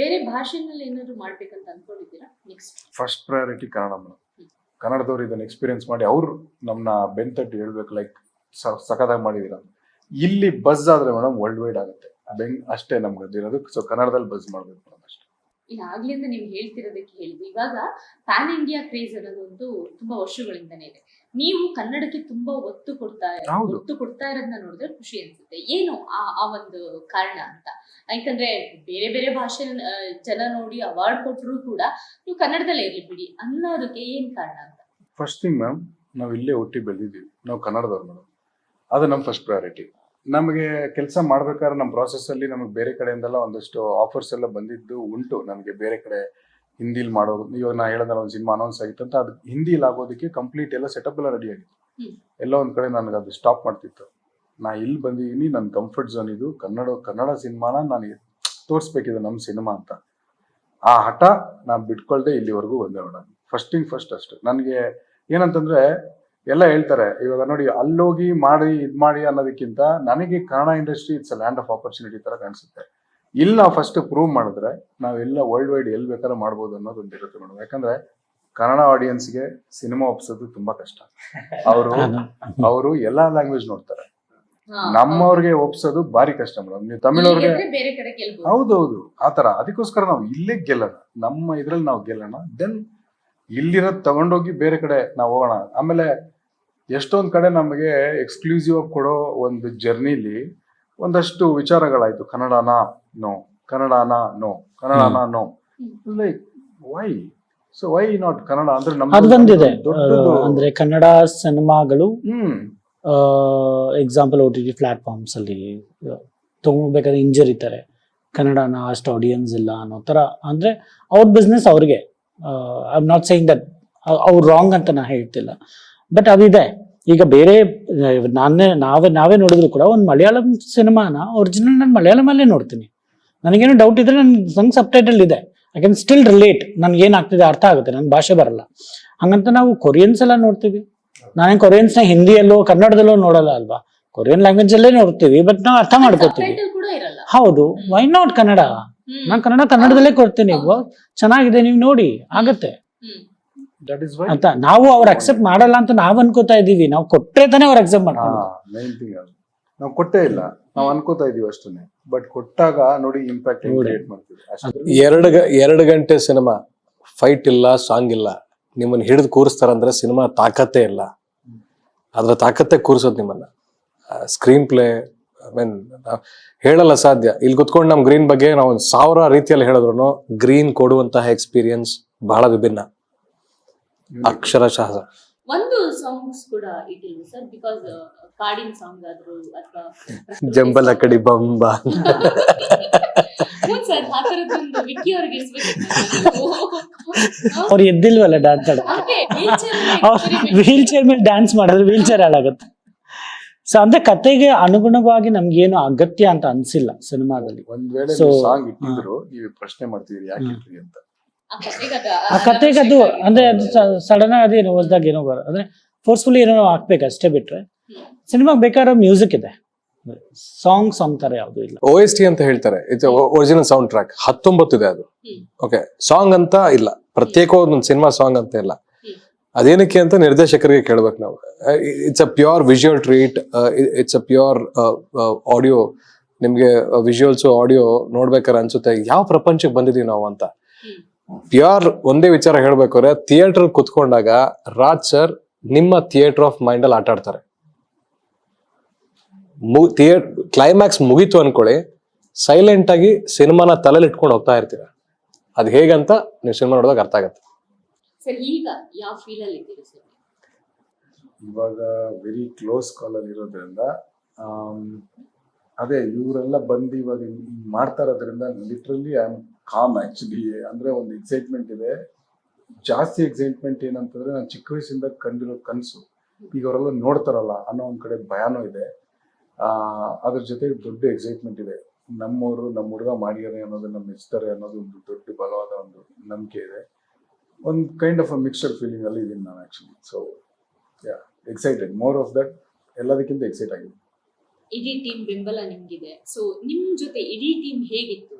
ಬೇರೆ ಭಾಷೆನಲ್ಲಿ ಏನಾದ್ರು ಮಾಡ್ಬೇಕಂತ ಅನ್ಕೊಂಡಿದ್ದೀರಾ? Next first priority Kannada madam ಕನ್ನಡದವ್ರು ಇದನ್ನ ಎಕ್ಸ್ಪೀರಿಯನ್ಸ್ ಮಾಡಿ ಅವ್ರು ನಮ್ಮನ್ನ ಬೆಂತಟ್ಟು ಹೇಳ್ಬೇಕು ಲೈಕ್ ಸಖತ್ತಾಗಿ ಮಾಡಿದೀರ. ಇಲ್ಲಿ ಬಸ್ ಆದ್ರೆ ಮೇಡಮ್ ವರ್ಲ್ಡ್ ವೈಡ್ ಆಗುತ್ತೆ. ಬೆಂಗ್ ಅಷ್ಟೇ ನಮ್ಗೆ ಅದಿರೋದು ಸೊ ಕನ್ನಡದಲ್ಲಿ ಬಸ್ ಮಾಡ್ಬೇಕು ಮೇಡಮ್ ಅಷ್ಟೇ. ಈಗ ಆಗ್ಲಿಂದ ನೀವು ಹೇಳ್ತಿರೋದಕ್ಕೆ ಹೇಳಿದ್ವಿ ಇವಾಗ ಪ್ಯಾನ್ ಇಂಡಿಯಾ ಕ್ರೇಜ್ ಅನ್ನೋದೊಂದು ತುಂಬಾ ವರ್ಷಗಳಿಂದನೇ ಇದೆ. ನೀವು ಕನ್ನಡಕ್ಕೆ ತುಂಬಾ ಒತ್ತು ಕೊಡ್ತಾ. ಒತ್ತು ಕೊಡ್ತಾ ಇರೋದನ್ನ ನೋಡಿದ್ರೆ ಖುಷಿ ಅನ್ಸುತ್ತೆ. ಏನು ಆ ಆ ಒಂದು ಕಾರಣ ಅಂತ? ಯಾಕಂದ್ರೆ ಬೇರೆ ಬೇರೆ ಭಾಷೆ ಜನ ನೋಡಿ ಅವಾರ್ಡ್ ಕೊಟ್ಟರು ಕೂಡ ನೀವು ಕನ್ನಡದಲ್ಲೇ ಇರ್ಲಿ ಬಿಡಿ ಅನ್ನೋದಕ್ಕೆ ಏನ್ ಕಾರಣ ಅಂತ? ಫಸ್ಟ್ ಥಿಂಗ್ ಮ್ಯಾಮ್ ನಾವು ಇಲ್ಲೇ ಹುಟ್ಟಿ ಬೆಳೆದಿದ್ದೀವಿ. ನಾವು ಕನ್ನಡದವ್ರು ಮೇಡಮ್ ಅದು ನಮ್ಮ ಫಸ್ಟ್ ಪ್ರಯಾರಿಟಿ ನಮಗೆ ಕೆಲಸ ಮಾಡ್ಬೇಕಾದ್ರೆ ನಮ್ಮ ಪ್ರಾಸೆಸ್ಸಲ್ಲಿ ಅಲ್ಲಿ ನಮಗೆ ಬೇರೆ ಕಡೆಯಿಂದೆಲ್ಲ ಒಂದಷ್ಟು ಆಫರ್ಸ್ ಎಲ್ಲ ಬಂದಿದ್ದು ಉಂಟು. ನನಗೆ ಬೇರೆ ಕಡೆ ಹಿಂದಿಲಿ ಮಾಡೋದು. ಇವಾಗ ನಾ ಹೇಳಿದ್ರೆ ಒಂದು ಸಿನಿಮಾ ಅನೌನ್ಸ್ ಆಗಿತ್ತು ಅಂತ ಅದು ಹಿಂದಿಲಿ ಆಗೋದಕ್ಕೆ ಕಂಪ್ಲೀಟ್ ಎಲ್ಲ ಸೆಟಪ್ ಎಲ್ಲ ರೆಡಿ ಆಗಿತ್ತು. ಎಲ್ಲ ಒಂದ್ ಕಡೆ ನನಗೆ ಅದು ಸ್ಟಾಪ್ ಮಾಡ್ತಿತ್ತು. ನಾ ಇಲ್ಲಿ ಬಂದಿದ್ದೀನಿ ನನ್ನ ಕಂಫರ್ಟ್ ಝೋನ್ ಇದು. ಕನ್ನಡ ಕನ್ನಡ ಸಿನಿಮಾನ ನಾನು ತೋರಿಸ್ಬೇಕಿದೆ ನಮ್ಮ ಸಿನಿಮಾ ಅಂತ. ಆ ಹಠ ನಾನು ಬಿಟ್ಕೊಳ್ದೆ ಇಲ್ಲಿವರೆಗೂ ಬಂದೆ ಮೇಡಮ್ ಫಸ್ಟ್ ಥಿಂಗ್ ಫಸ್ಟ್ ಅಷ್ಟು. ನನಗೆ ಏನಂತಂದ್ರೆ ಎಲ್ಲ ಹೇಳ್ತಾರೆ ಇವಾಗ ನೋಡಿ ಅಲ್ಲೋಗಿ ಮಾಡಿ ಇದ್ ಮಾಡಿ ಅನ್ನೋದಕ್ಕಿಂತ ನನಗೆ Kannada industry it's land of opportunity ತರ ಕಾಣಿಸುತ್ತೆ. ಇಲ್ಲಿ ನಾವು ಫಸ್ಟ್ ಪ್ರೂವ್ ಮಾಡಿದ್ರೆ ನಾವೆಲ್ಲ ವರ್ಲ್ಡ್ ವೈಡ್ ಎಲ್ಲಿ ಬೇಕಾದ್ರೂ ಮಾಡ್ಬೋದು ಅನ್ನೋದು ಒಂದು ಇರುತ್ತೆ ಮೇಡಮ್. ಯಾಕಂದ್ರೆ ಕನ್ನಡ ಆಡಿಯನ್ಸ್ಗೆ ಸಿನಿಮಾ ಒಪ್ಸೋದು ತುಂಬಾ ಕಷ್ಟ. ಅವರು ಅವರು ಎಲ್ಲಾ ಲ್ಯಾಂಗ್ವೇಜ್ ನೋಡ್ತಾರೆ. ನಮ್ಮವ್ರಿಗೆ ಒಪ್ಸೋದು ಭಾರಿ ಕಷ್ಟ ಮೇಡಮ್. ನೀವು. ತಮಿಳವ್ರಿಗೆ ಬೇರೆ ಹೌದೌದು ಆತರ ಅದಕ್ಕೋಸ್ಕರ ನಾವು ಇಲ್ಲೇ ಗೆಲ್ಲೋಣ ನಮ್ಮ ಇದ್ರಲ್ಲಿ ನಾವು ಗೆಲ್ಲೋಣ. ದೆನ್ ಇಲ್ಲಿರೋದು ತಗೊಂಡೋಗಿ ಬೇರೆ ಕಡೆ ನಾವು ಹೋಗೋಣ. ಆಮೇಲೆ ಎಷ್ಟೊಂದ್ ಕಡೆ ನಮಗೆ ಎಕ್ಸ್ಕ್ಲೂಸಿವ್ ಆಗಿ ಕೊಡೋ ಒಂದು ಜರ್ನಿಲಿ ಒಂದಷ್ಟು ವಿಚಾರಗಳಾಯ್ತು. ಕನ್ನಡನ ನೋ ಕನ್ನಡನ ನೋ ಕನ್ನಡನ no like why so why not Kannada? ಅಂದ್ರೆ ಅದು ನಮ್ಮ ಬಂದಿದೆ ಅಂದ್ರೆ ಕನ್ನಡ ಸಿನಿಮಾಗಳು ಹ್ಮ್. Example O T T platforms ಅಲ್ಲಿ ತಗೋಬೇಕಾದ್ರೆ ಇಂಜರಿತಾರೆ ಕನ್ನಡನ ಅಷ್ಟು ಆಡಿಯನ್ಸ್ ಇಲ್ಲ ಅನ್ನೋ ತರ. ಅಂದ್ರೆ ಅವ್ರ ಬಿಸ್ನೆಸ್ ಅವ್ರಿಗೆ. I am not saying that ಅವ್ರು ರಾಂಗ್ ಅಂತ ನಾ ಹೇಳ್ತಿಲ್ಲ. ಬಟ್ ಅದಿದೆ ಈಗ ಬೇರೆ ನಾನೇ ನಾವೇ ನಾವೇ ನೋಡಿದ್ರು ಕೂಡ ಒಂದು ಮಲಯಾಳಂ ಸಿನಿಮಾನ ಒರಿಜಿನಲ್ ನಾನು ಮಲಯಾಳಮಲ್ಲೇ ನೋಡ್ತೀನಿ. ನನಗೇನು ಡೌಟ್ ಇದ್ರೆ ನನ್ ಸಂಗ್ ಸಬ್ ಟೈಟಲ್ ಇದೆ. ಐ ಕ್ಯಾನ್ ಸ್ಟಿಲ್ ರಿಲೇಟ್ ನನ್ಗೆ ಏನಾಗ್ತಿದೆ ಅರ್ಥ ಆಗುತ್ತೆ ನನ್ ಭಾಷೆ ಬರಲ್ಲ. ಹಂಗಂತ ನಾವು ಕೊರಿಯನ್ಸ್ ಎಲ್ಲ ನೋಡ್ತೀವಿ. ನಾನೇನ್ ಕೊರಿಯನ್ಸ್ನ ಹಿಂದಿಯಲ್ಲೋ ಕನ್ನಡದಲ್ಲೋ ನೋಡಲ್ಲ ಅಲ್ವಾ? ಕೊರಿಯನ್ ಲ್ಯಾಂಗ್ವೇಜ್ ಅಲ್ಲೇ ನೋಡ್ತೀವಿ ಬಟ್ ನಾವು ಅರ್ಥ ಮಾಡ್ಕೋತೀವಿ. ಹೌದು ವೈ ನಾಟ್ ಕನ್ನಡ? ನಾನು ನಾನ್ ಕನ್ನಡ ಕನ್ನಡದಲ್ಲೇ ಕೊಡ್ತೀನಿ ಚೆನ್ನಾಗಿದೆ ನೀವು ನೋಡಿ ಆಗತ್ತೆ. ಅಂತ ನಾವು ಅವ್ರು ಅಕ್ಸೆಪ್ಟ್ ಮಾಡಲ್ಲ ಅಂತ ನಾವ್ ಅನ್ಕೋತಾ ಇದೀವಿ. ನಾವು ಕೊಟ್ರೆ ತಾನೇ ಅವ್ರು ಅಕ್ಸೆಪ್ಟ್ ಹಾ ಮಾಡ್ತಾರೆ ಮೇನ್ ಥಿಂಗ್ ಅದು. ನಾವು ಕೊಟ್ಟೇ ಇಲ್ಲ. ನಾವು ಅನ್ಕೋತಾ ಇದೀವಿ ಅಷ್ಟೇ ಬಟ್ ಕೊಟ್ಟಾಗ ನೋಡಿ ಇಂಪ್ಯಾಕ್ಟ್. ಕ್ರಿಯೇಟ್ ಮಾಡ್ತೀವಿ. ಅಷ್ಟೇ. ಎರಡು ಗ- ಎರಡು ಗಂಟೆ ಸಿನಿಮಾ ಫೈಟ್ ಇಲ್ಲ ಸಾಂಗ್ ಇಲ್ಲ. ನಿಮ್ಮನ್ನ ಹಿಡಿದು ಕೂರಿಸ್ತಾರಂದ್ರೆ ಸಿನಿಮಾ ತಾಕತ್ತೇ ಇಲ್ಲ. ಅದ್ರ ತಾಕತ್ತೆ ಕೂರಿಸೋದು ನಿಮ್ಮನ್ನ. ಸ್ಕ್ರೀನ್ ಪ್ಲೇ ಐ ಮೀನ್ ಹೇಳಲ್ಲ ಸಾಧ್ಯ. ಇಲ್ಲಿ ಕುತ್ಕೊಂಡು ನಮ್ ಗ್ರೀನ್ ಬಗ್ಗೆ ನಾವು ಒಂದ್ ಸಾವಿರ ರೀತಿಯಲ್ಲಿ ಹೇಳಿದ್ರು ಗ್ರೀನ್ ಕೊಡುವಂತಹ ಎಕ್ಸ್ಪೀರಿಯನ್ಸ್ ಬಹಳ ವಿಭಿನ್ನ. ಅಕ್ಷರಶಃ. ಒಂದು ಸಾಂಗ್ಸ್ ಕೂಡ ಇಟ್ಟಿಲ್ಲ ಸರ್ ಬಿಕಾಸ್ ಕಾಡಿನ ಸಾಂಗ್ ಆದ್ರು ಅಥವಾ ಜಂಬಲ ಕಡಿ ಬಂಬ. ಸರ್ ಆ ಥರದ್ದೊಂದು ವಿಕ್ಕಿ ಅವ್ರಿಗೆ ಅವ್ರು ಎದ್ದಿಲ್ವಲ್ಲ ಡ್ಯಾನ್ಸ್ ವೀಲ್ ಚೇರ್ ಮೇಲೆ ಡ್ಯಾನ್ಸ್ ಮಾಡಿದ್ರೆ ವೀಲ್ ಚೇರ್ ಹಾಳಾಗುತ್ತೆ ಸೊ ಅಂದ್ರೆ ಕತೆಗೆ ಅನುಗುಣವಾಗಿ ನಮ್ಗೇನು ಅಗತ್ಯ ಅಂತ ಅನ್ಸಿಲ್ಲ ಸಿನಿಮಾದಲ್ಲಿ. ಒಂದ್ ವೇಳೆ ಸಾಂಗ್ ಇಟ್ಟಿದ್ರು ನೀವು ಪ್ರಶ್ನೆ ಮಾಡ್ತಿದ್ರಿ ಯಾಕೆ ಇಟ್ರಿ ಅಂತ. ಆ ಕತೆಗೆ ಅದು ಅಂದ್ರೆ ಅದು ಸಡನ್ ಆಗಿ ಏನೋ ಹೊಸದಾಗಿ ಏನೋ ಬರೋ ಅಂದ್ರೆ ಫೋರ್ಸ್ಫುಲಿ ಏನೋ ಹಾಕ್ಬೇಕು ಅಷ್ಟೇ ಬಿಟ್ರೆ. ಸಿನಿಮಾಗೆ ಬೇಕಾದ್ರೆ ಮ್ಯೂಸಿಕ್ ಇದೆ. ಸಾಂಗ್ಸ್ ಸಾಂಗ್ ತರ ಯಾವ್ದು ಇಲ್ಲ. ಓ ಎಸ್ ಟಿ ಅಂತ ಹೇಳ್ತಾರೆ. ಇದು ಒರಿಜಿನಲ್ ಸೌಂಡ್ ಟ್ರ್ಯಾಕ್ ಹತ್ತೊಂಬತ್ತು ಇದೆ ಅದು. ಓಕೆ ಸಾಂಗ್ ಅಂತ ಇಲ್ಲ. ಪ್ರತ್ಯೇಕ ಒಂದು ಸಿನಿಮಾ ಸಾಂಗ್ ಅಂತ ಇಲ್ಲ. ಅದೇನಕ್ಕೆ ಅಂತ ನಿರ್ದೇಶಕರಿಗೆ ಕೇಳ್ಬೇಕು ನಾವು. It's a pure visual treat it's a pure audio ನಿಮ್ಗೆ ವಿಜುವಲ್ಸ್ ಆಡಿಯೋ ನೋಡ್ಬೇಕಾರೆ ಅನ್ಸುತ್ತೆ. ಯಾವ ಪ್ರಪಂಚಕ್ಕೆ ಬಂದಿದೀವಿ ನಾವು ಅಂತ. ಪ್ಯೂರ್ ಒಂದೇ ವಿಚಾರ ಹೇಳ್ಬೇಕಾದ್ರೆ ಥಿಯೇಟರ್ ಕುತ್ಕೊಂಡಾಗ ರಾಜ್ ಸರ್ ನಿಮ್ಮ ಥಿಯೇಟರ್ ಆಫ್ ಮೈಂಡ್ ಅಲ್ಲಿ ಆಟ ಆಡ್ತಾರೆ ಕ್ಲೈಮ್ಯಾಕ್ಸ್ ಮುಗೀತು ಅನ್ಕೊಳ್ಳಿ ಸೈಲೆಂಟ್ ಆಗಿ ಸಿನಿಮಾನ ತಲೆಲಿ ಇಟ್ಕೊಂಡು ಹೋಗ್ತಾ ಇರ್ತೀರ. ಅದ್ ಹೇಗಂತ ನೀವು ಸಿನಿಮಾ ನೋಡಿದಾಗ ಅರ್ಥ ಆಗತ್ತೆ. ಸರ್ ಈಗ ಯಾವ ಫೀಲ್ ಅಲ್ಲಿ ಇದ್ದೀರಿ ಸರ್ ಇವಾಗ ವೆರಿ ಕ್ಲೋಸ್ ಕಾಲ್ ಅಲ್ಲಿ ಇರೋದ್ರಿಂದ ಅದೇ ಇವರೆಲ್ಲ ಬಂದು ಇವಾಗ ಹಿಂಗ್ ಮಾಡ್ತಾ ಇರೋದ್ರಿಂದ literally I am calm actually ಅಂದ್ರೆ ಒಂದು ಎಕ್ಸೈಟ್ಮೆಂಟ್ ಇದೆ. ಜಾಸ್ತಿ ಎಕ್ಸೈಟ್ಮೆಂಟ್ ಏನಂತಂದ್ರೆ ನಾನು ಚಿಕ್ಕ ವಯಸ್ಸಿಂದ ಕಂಡಿರೋ ಕನಸು. ಈಗ ಅವರೆಲ್ಲ ನೋಡ್ತಾರಲ್ಲ ಅನ್ನೋ ಒಂದು ಕಡೆ ಭಯನೂ ಇದೆ. ಅದ್ರ ಜೊತೆಗೆ ದೊಡ್ಡ ಎಕ್ಸೈಟ್ಮೆಂಟ್ ಇದೆ. ನಮ್ಮವರು ನಮ್ಮ ಹುಡುಗ ಮಾಡಿದಾರೆ ಅನ್ನೋದನ್ನ ಮೆಚ್ತಾರೆ ಅನ್ನೋದು ಒಂದು ದೊಡ್ಡ ಬಲವಾದ ಒಂದು ನಂಬಿಕೆ ಇದೆ. ಒಂದು kind of a mixture feeling ಅಲ್ಲಿ ಇದೀನಿ ನಾನು actually so yeah excited more of that ಎಲ್ಲದಕ್ಕಿಂತ ಎಕ್ಸೈಟ್ ಆಗಿದೆ ಇಡೀ ಟೀಮ್ ಬೆಂಬಲ ನಿಮ್ಗಿದೆ. ಸೊ ನಿಮ್ ಜೊತೆ ಇಡೀ ಟೀಮ್ ಹೇಗಿತ್ತು?